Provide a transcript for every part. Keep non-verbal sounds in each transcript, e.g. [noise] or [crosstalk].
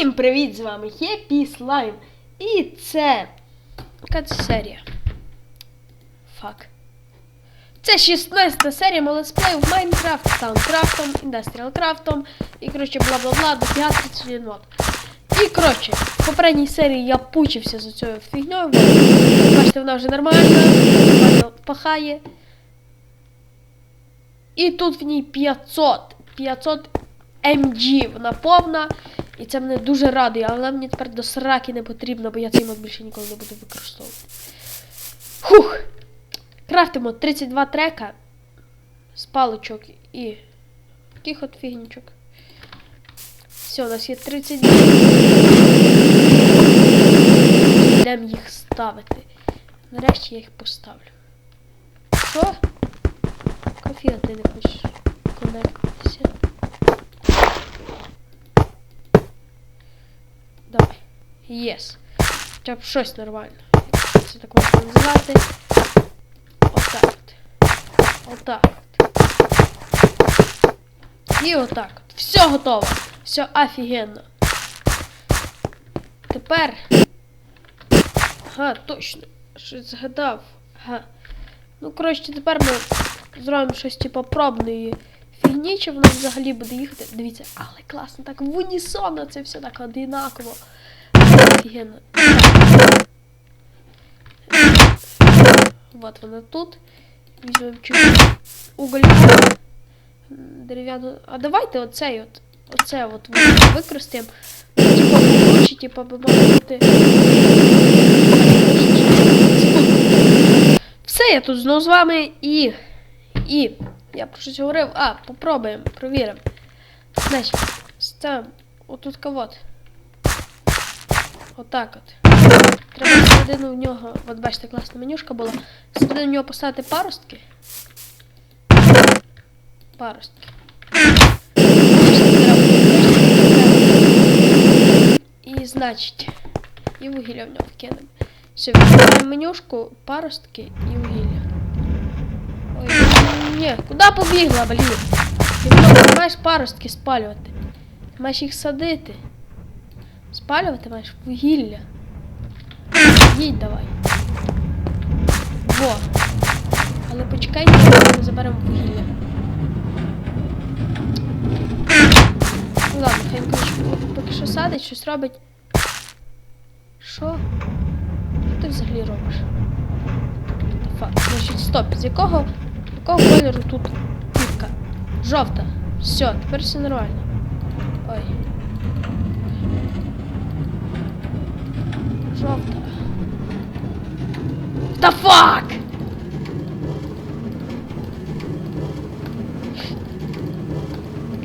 Всім привіт! З вами Єпі Слайм. І це. Яка це серія? Фак. Це 16 серія молесплею в Майнкрафт, Таункрафтом, Індастріалкрафтом і, коротше, бла-бла-бла, до 31 мод. І, коротше, в попередній серії я пучився за цією фігньою. Бачите, вона вже нормальна, нормально пахає. І тут в ній 500. 500 MG, вона повна. І це мене дуже радує, але мені тепер до сраки не потрібно, бо я цей мод більше ніколи не буду використовувати. Хух! Крафтимо 32 трека з паличок і таких от фігнічок. Все, у нас є 32. Йдемо їх ставити. Нарешті я їх поставлю. Що? Кофія ти не хочеш конектитися? Давай. Єс. Хоча б щось нормально. Це так можна називати. Отак. Отак. І отак от. Все готово. Все офігенно. Тепер. Ага, точно. Щось згадав. Ага. Ну, коротше, тепер ми зробимо щось типу пробної фігні, чи воно взагалі буде їхати. Дивіться, але класно, так в унісоно це все так одинаково. Офігенно. Вот вона тут. Візьмемо уголь. Дерев'яну. А давайте оцей от. Оце от використаємо. Типа типа би. Все, я тут знову з вами і. І. Я про щось говорив. А, попробуємо, провіримо. Значить, ставимо отут кавот. Отак от. Треба всередину в нього, от бачите, класна менюшка була. Всередину в нього поставити паростки. Паростки. І значить. І вугілля в нього вкинемо. Все, відкриваємо менюшку, паростки і вугілля. Ой, ні, куди побігла, блін? Ти маєш паростки спалювати. Ти маєш їх садити. Спалювати маєш вугілля. Їдь давай. Во. Але почекай, ми заберемо вугілля. Ну ладно, хай поки що садить, щось робить. Що? Що ти взагалі робиш? Факт. Значить, стоп. З якого, якого кольору тут піпка? Жовта. Все, тепер все нормально. Ой. Жовта. Та фак!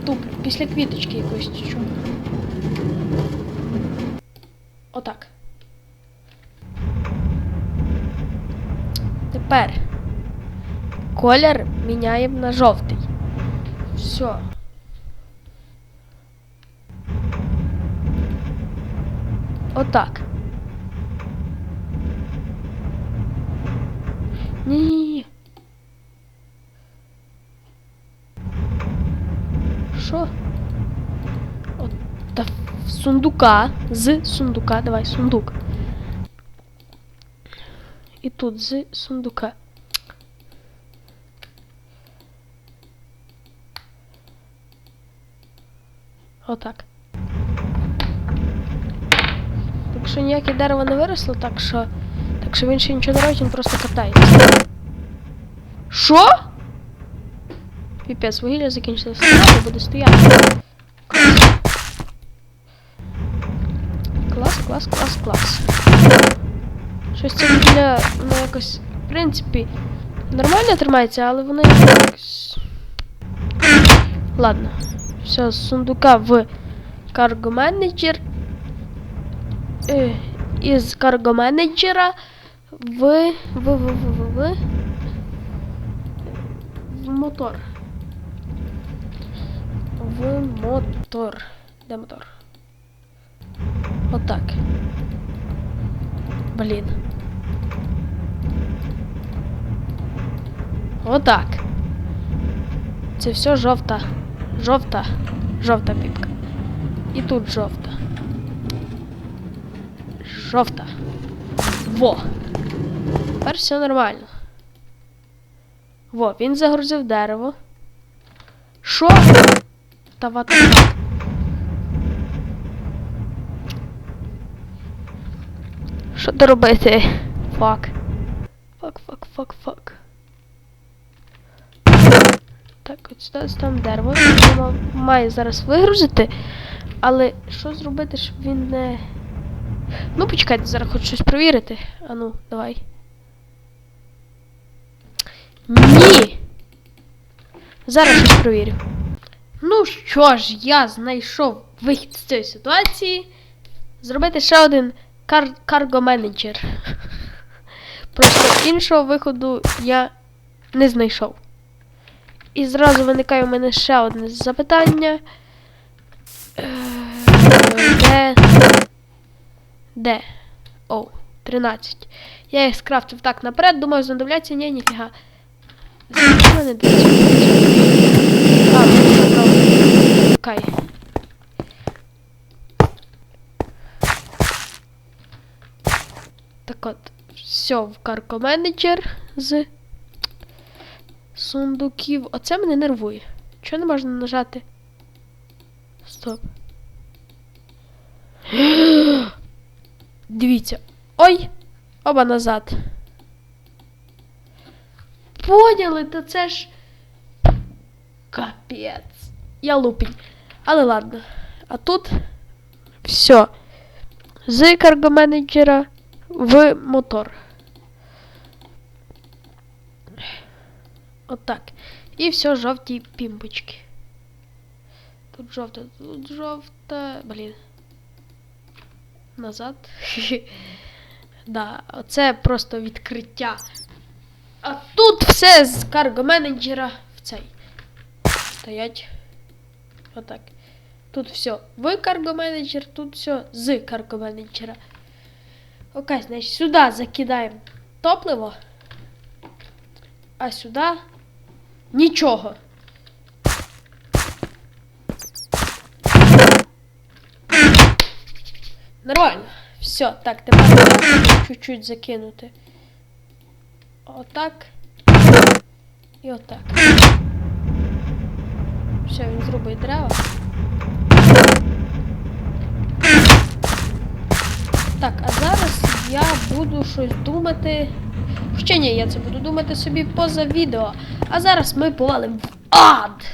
Туплю. Після квіточки якоїсь чи чого. Отак. Тепер колір міняємо на жовтий. Все. Отак. Що? От та сундука. З сундука. Давай, сундук. І тут з сундука. Отак. Так що ніяке дерево не виросло, так що. Так що він ще нічого не робить, він просто катається. Що? Піпець, вугілля закінчилося, стояти, буде стояти. Клас, клас, клас, клас. Щось це вугілля, ну якось, в принципі, нормально тримається, але воно якось. Ладно. Все, з сундука в карго менеджер. Е, із карго менеджера в, в, в, в, в, в, в мотор. В мотор. Де мотор? Отак. Блін. Отак. Це все жовта. Жовта. Жовта піпка. І тут жовта. жовта. Во. Тепер все нормально. Во, він загрузив дерево. Що? Та вата. Що то робити? Фак. Фак, фак, фак, фак. Так, от сюди там дерево. Мав- має зараз вигрузити. Але що зробити, щоб він не. Ну, почекайте, зараз хочу щось перевірити. Ану, давай. Ні! Зараз щось перевірю. Ну що ж, я знайшов вихід з цієї ситуації. Зробити ще один кар карго менеджер. Просто іншого виходу я не знайшов. І зразу виникає у мене ще одне запитання. Е, Де? Де? О, 13. Я їх скрафтив так наперед, думаю, знадобляться, ні, ніфіга. В мене 20? Окей. Так от, все в каркоменеджер з сундуків. Оце мене нервує. Чого не можна нажати? Стоп. Дивіться. Ой! Оба назад. Поняли, то це ж. Капець. Я лупень. Але ладно. А тут все. З карго-менеджера в мотор. Отак. І все жовті пімпочки. Тут жовта, тут жовта. Блін. Назад. [laughs] да, оце просто відкриття. А тут все з карго-менеджера в цей. Стоять. Отак. Тут все в карго-менеджер, тут все з карго-менеджера. Окей, значить, сюди закидаємо топливо. А сюди нічого. Нормально. Все, так, тепер чуть-чуть закинути. Отак. І отак. Все, він зробить дерева. Так, а зараз я буду щось думати. Ще ні, я це буду думати собі поза відео. А зараз ми повалимо в ад!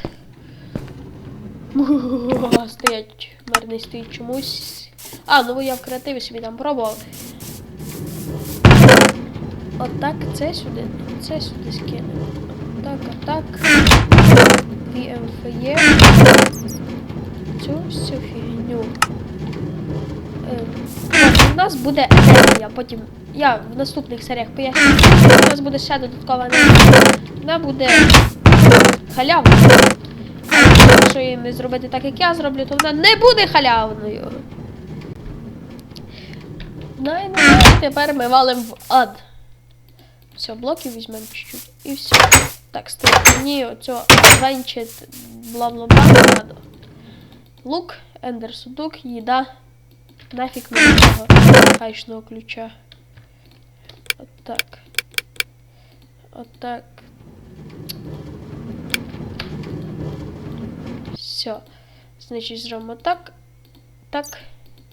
Стоять, мерний стоїть чомусь. А, ну я в креативі собі там пробував. Отак, це сюди, це сюди скину. Так, отак. VMFE. Цю всю фігню. Ем, так, У нас буде енергія, потім я в наступних серіях поясню. У нас буде ще додаткова енергія. Вона буде халявна. Якщо її не зробити так, як я зроблю, то вона не буде халявною. Ну ну, тепер ми валимо в ад. Все, блоків візьмемо чуть-чуть. І все. Так, стоїть. Мені оцього adventure бла-бла-бла. Лук, ендер судук, їда. Нафіг мені цього хайшного ключа. Отак. Отак. Все. Значить, зробимо так. Так.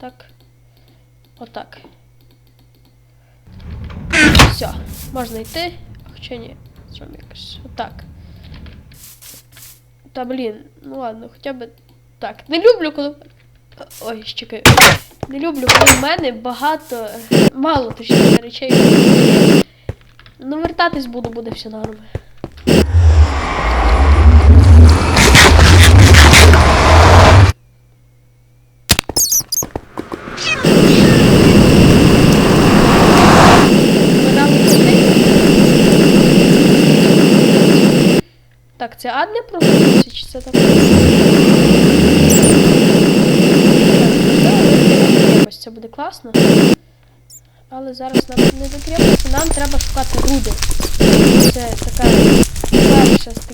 Так. Отак. Все. Можна йти. Хоча ні. Зробимо якось. Отак. Та блін, ну ладно, хоча б так. Не люблю, коли. Ой, чекай. Не люблю, коли в мене багато. Мало точніше речей. Ну, вертатись буду, буде все норм. Так, це ад не проходиться, чи це так? Ось класно. Але зараз нам не до нам треба шукати руди. Це така перша з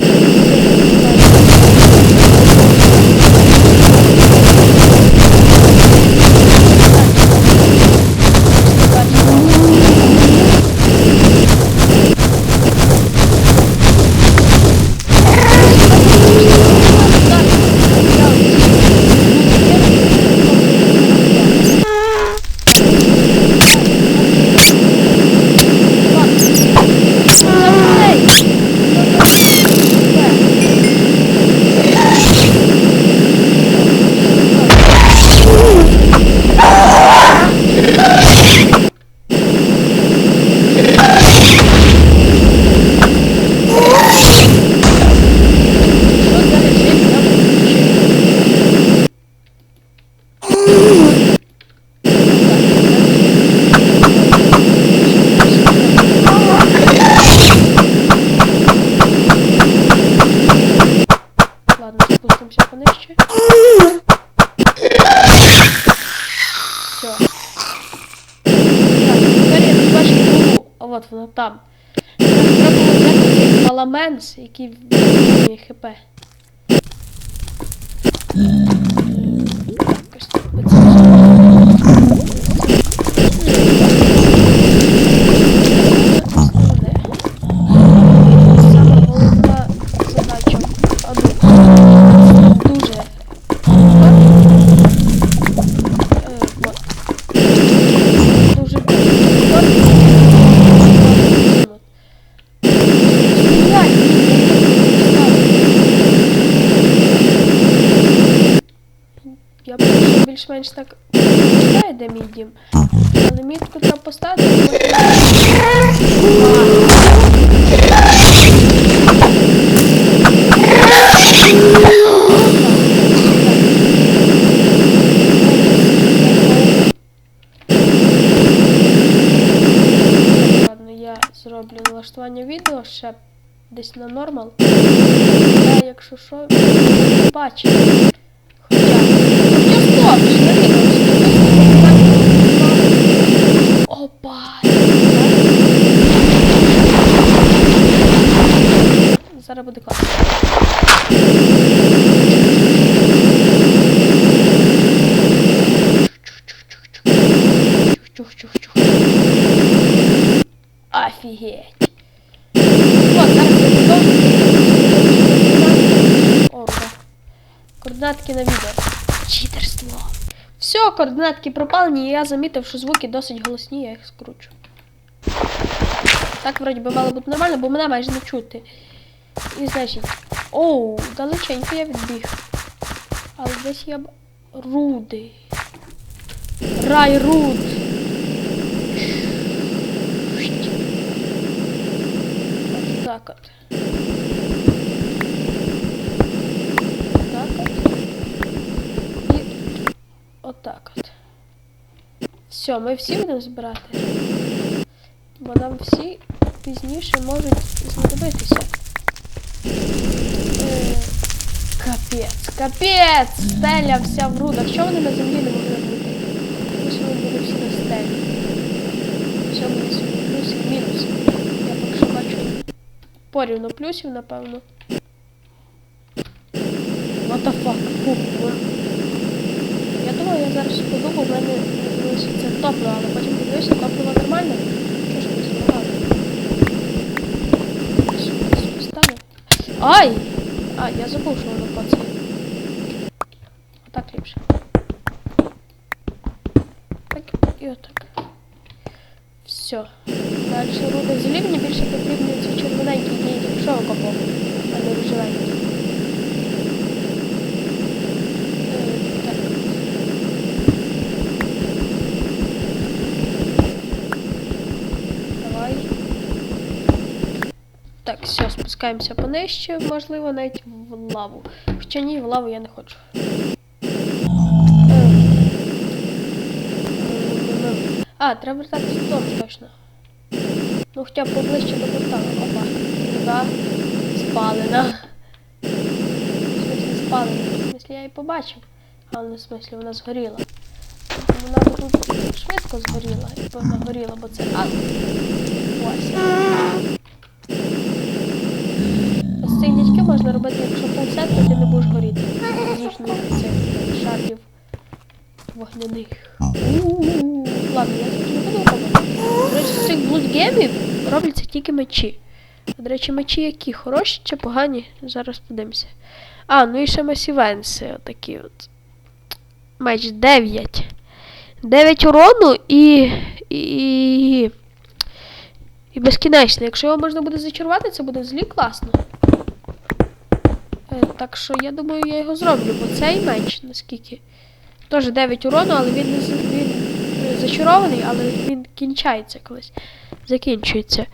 Bye. Так знаю, де мій дім. Але мітку треба поставити. Ладно, я зроблю налаштування відео ще десь на нормал. Я, якщо що, бачу. Хоча. Хоча стоп, ж на відео все Опа! Зараз буде класно. Чух-чух-чух. Офігеть. Координатки на відео. Читерство. Все, координатки пропали, і я замітив, що звуки досить голосні, я їх скручу. Так, вроді би, мало бути нормально, бо мене майже не чути. І значить. Оу, далеченько я відбіг. Але десь я б. Руди. Рай руд. Так от. отак от. Все, ми всі будемо збирати. Бо нам всі пізніше можуть знадобитися. Е, Капець, капець! Стеля вся в рудах. Що вони на землі не могли бути? Ось вони були всі на стелі. Все мені собі плюси, мінуси. Я поки що бачу порівну плюсів, напевно. What the fuck? Зараз подумав, в мене залишиться топливо, але потім подивився, топливо нормальне. Що ж зробили? Поставив. Ай! А, я забув, що воно пацає. Отак ліпше. Так і отак. Все. Далі руди злі, мені більше потрібні ці червоненькі, які я тільки що окопав, а не рожевенькі. Е, так. Давай. Так, все, спускаємося понижче, можливо, навіть в лаву. Хоча ні, в лаву я не хочу. Е. А, треба вертатися додому, точно. Ну, хоча б поближче до порталу. Опа. Вода спалена. В смысле спалена. В смысле я її побачив. Але не в смысле вона згоріла. Вона б тут швидко згоріла, якби вона горіла, бо це ад. Ось. можна робити, якщо фулсет, то ти не будеш горіти. З їхніх цих шарів вогняних. Ладно, я тут не буду робити. До речі, з цих блудгемів робляться тільки мечі. До речі, мечі які хороші чи погані? Зараз подивимося. А, ну і ще масівенси отакі от. Меч 9. 9 урону і. і. І безкінечно. Якщо його можна буде зачарувати, це буде злі класно. Е, так що я думаю, я його зроблю, бо цей меч, наскільки. Теж 9 урону, але він він зачарований, але він кінчається колись. Закінчується.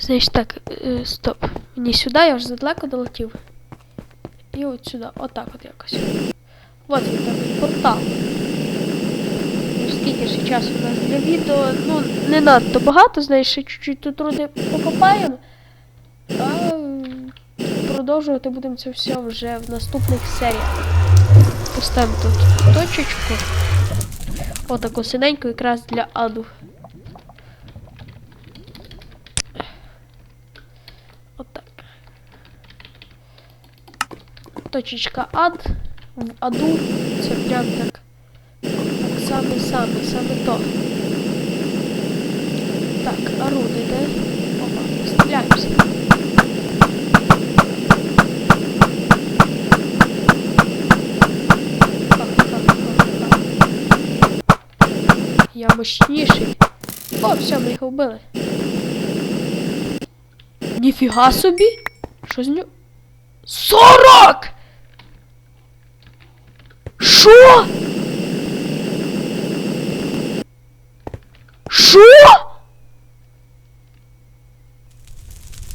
Значить так, е, стоп. Мені сюди, я вже задалеко долетів. І от сюди, отак от якось. От він там портал. Ну, Скільки ще часу у нас для відео, ну, не надто багато, знаєш, ще чуть-чуть тут руди покопаємо. А продовжувати будемо це все вже в наступних серіях. Поставимо тут точечку. Отаку синеньку якраз для аду. Отак. Точечка ад. В аду. Це прям так. Так саме-саме, саме то. Так, орудий орудуйте. Опа, стріляємося. Я мощніший. О, все, ми їх вбили. Ніфіга собі! Що з нього? Сорок! Що? Що?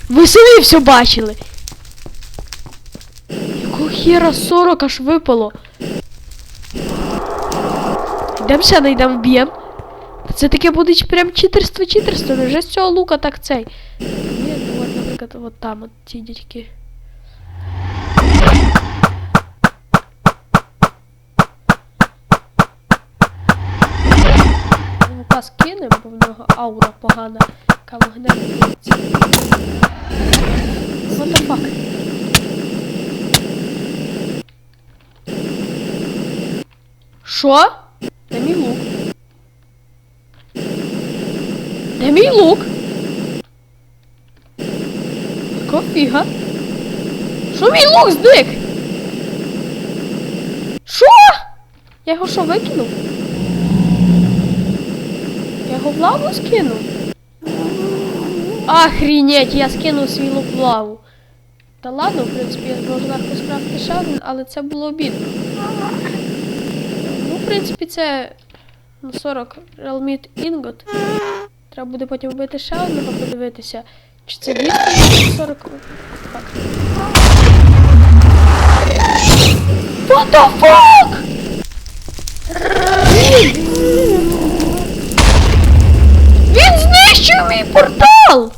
Ви самі все бачили. Якого хера 40 аж випало? Йдемо ще найдемо вб'єм. Це таке буде прям читерство читерство. Вже з цього лука так цей. Ні, ну от, наприклад, от там от ці дядьки. Лука скинем, бо в нього аура погана, б'ється. What the fuck? Що? Де мій лук? Де мій лук? Якого фіга? Що мій лук зник? Що? Я його що, викинув? Я його в лаву скинув? Охренеть, я скинув свій лук в лаву. Та ладно, в принципі, я можу легко скрафти ще один, але це було обідно. Ну, в принципі, це на 40 Realmeet Ingot. Треба буде потім вбити ще одного, подивитися. Чи це дійсно 40. Так. What the fuck? Він знищив мій портал!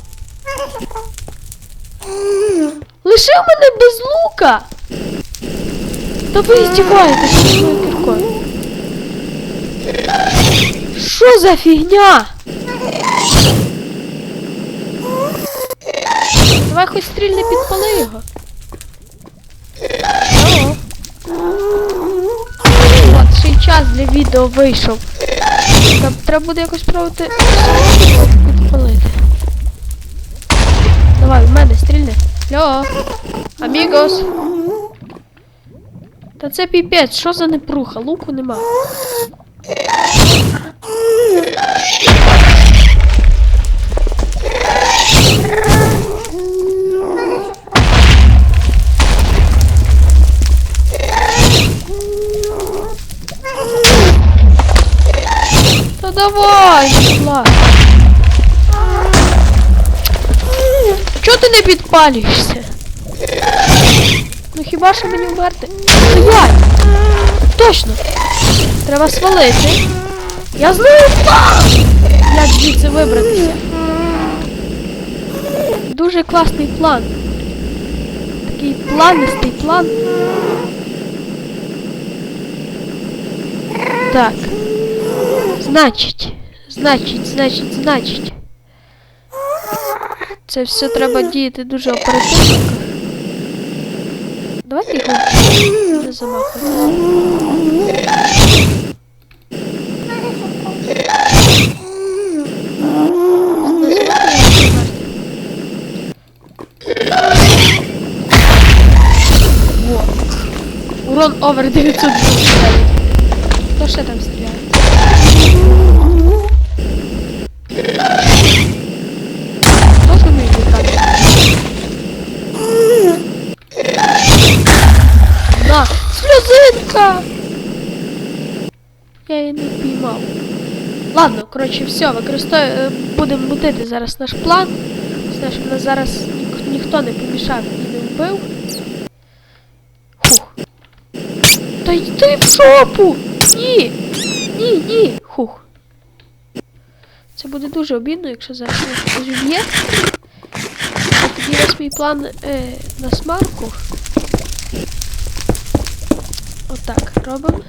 Лишив мене без лука! Та ви здіваєтеся своєю кіркою. Що за фігня? Давай хоч стрільне підпали його. От, ще й час для відео вийшов. Та треба буде якось пробувати підпалити. Давай, в мене стрільни. Льо. Амігос. Та це піпець, що за непруха? Луку нема. Та давай, ладно. Чого ти не підпалюєшся? Ну хіба що мені вмерти? Стоять! Точно! Треба свалити. Я знаю! Як звідси вибратися. Дуже класний план. Такий планистий план. Так. Значить, значить, значить, значить. Це все треба діяти дуже оперативно. Давайте його не замахувати. Во. Урон овер 929. Хто ще там стріляє? Хто ж вміє літати? На! Сльозинка! Я її. Ладно, коротше, все, використовуємо, будемо мутити зараз наш план. Все, нас зараз нік- ніхто не помішав і не вбив. Фух. Та йди в жопу! Ні! Ні, ні! Хух. Це буде дуже обідно, якщо зараз хтось вб'є. Тоді весь мій план е, на смарку. Отак робимо.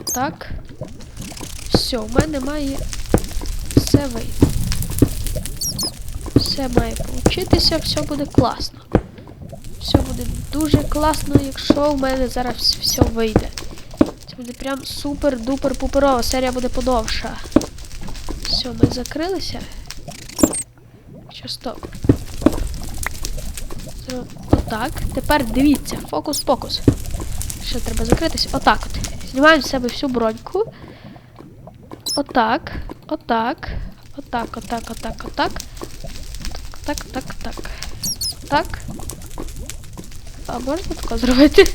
Отак. Все, у мене має все вийти. Все має получитися, все буде класно. Все буде дуже класно, якщо в мене зараз все вийде. Це буде прям супер-дупер-пуперова. Серія буде подовша. Все, ми закрилися. Що стоп. Отак. Тепер дивіться, фокус-покус. Ще треба закритися. Отак от. Знімаємо з себе всю броньку. Отак. Отак. Отак, отак, отак, отак. Так, так, так. Так. А можна тако зробити?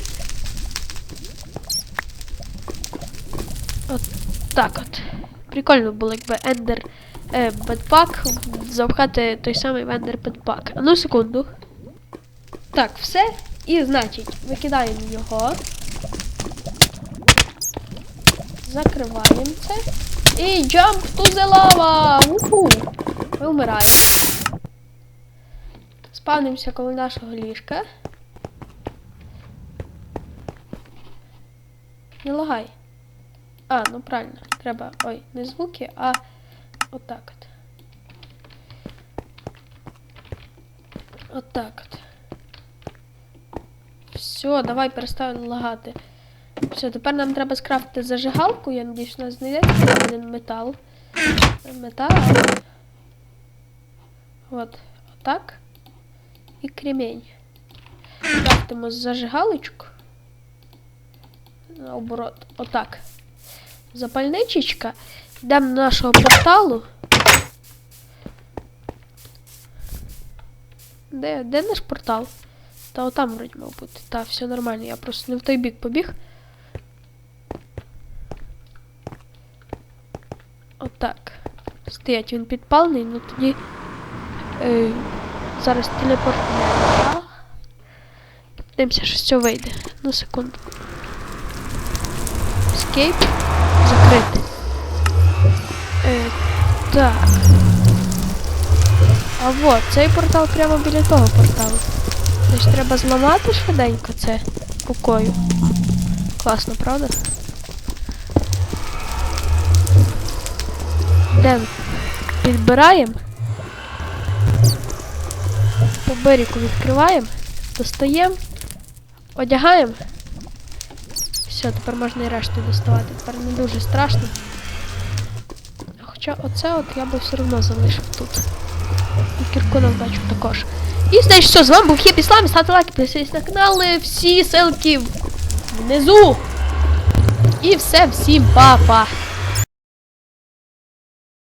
От так от. Прикольно було, якби ендер е, бедпак запхати той самий ендер бедпак. А ну секунду. Так, все. І значить, викидаємо його. Закриваємо це. І jump to the lava! Уху! Ми вмираємо. Спавнимося коло нашого ліжка. Не лагай. А, ну правильно. Треба. Ой, не звуки, а отак от. Отак от. Все, давай перестань лагати. Все, тепер нам треба скрафтити зажигалку. Я надіюсь, у нас знайдеться один метал. Метал. От, отак. І кремінь. Крафтимо зажигалочку. Наоборот, отак. Запальничечка. Йдемо до нашого порталу. Де, де наш портал? Та отам вроді мав бути. Та, все нормально, я просто не в той бік побіг. Отак. Стоять, він підпалений, ну тоді. Е, зараз телепортнемо. Подивимося, що цього вийде. Ну, секунду. Escape. Закрити. Е, так. А вот, цей портал прямо біля того порталу. Значить, треба зламати швиденько це покою. Класно, правда? Йдемо. Підбираємо. По берегу відкриваємо, достаємо, одягаємо. Все, тепер можна і решту доставати. Тепер не дуже страшно. Хоча оце от я би все одно залишив тут. І кірку на вдачу також. І значить все, з вами був Хеп Іслам. Ставте лайки, підписуйтесь на канал. Всі ссылки внизу. І все, всім па-па.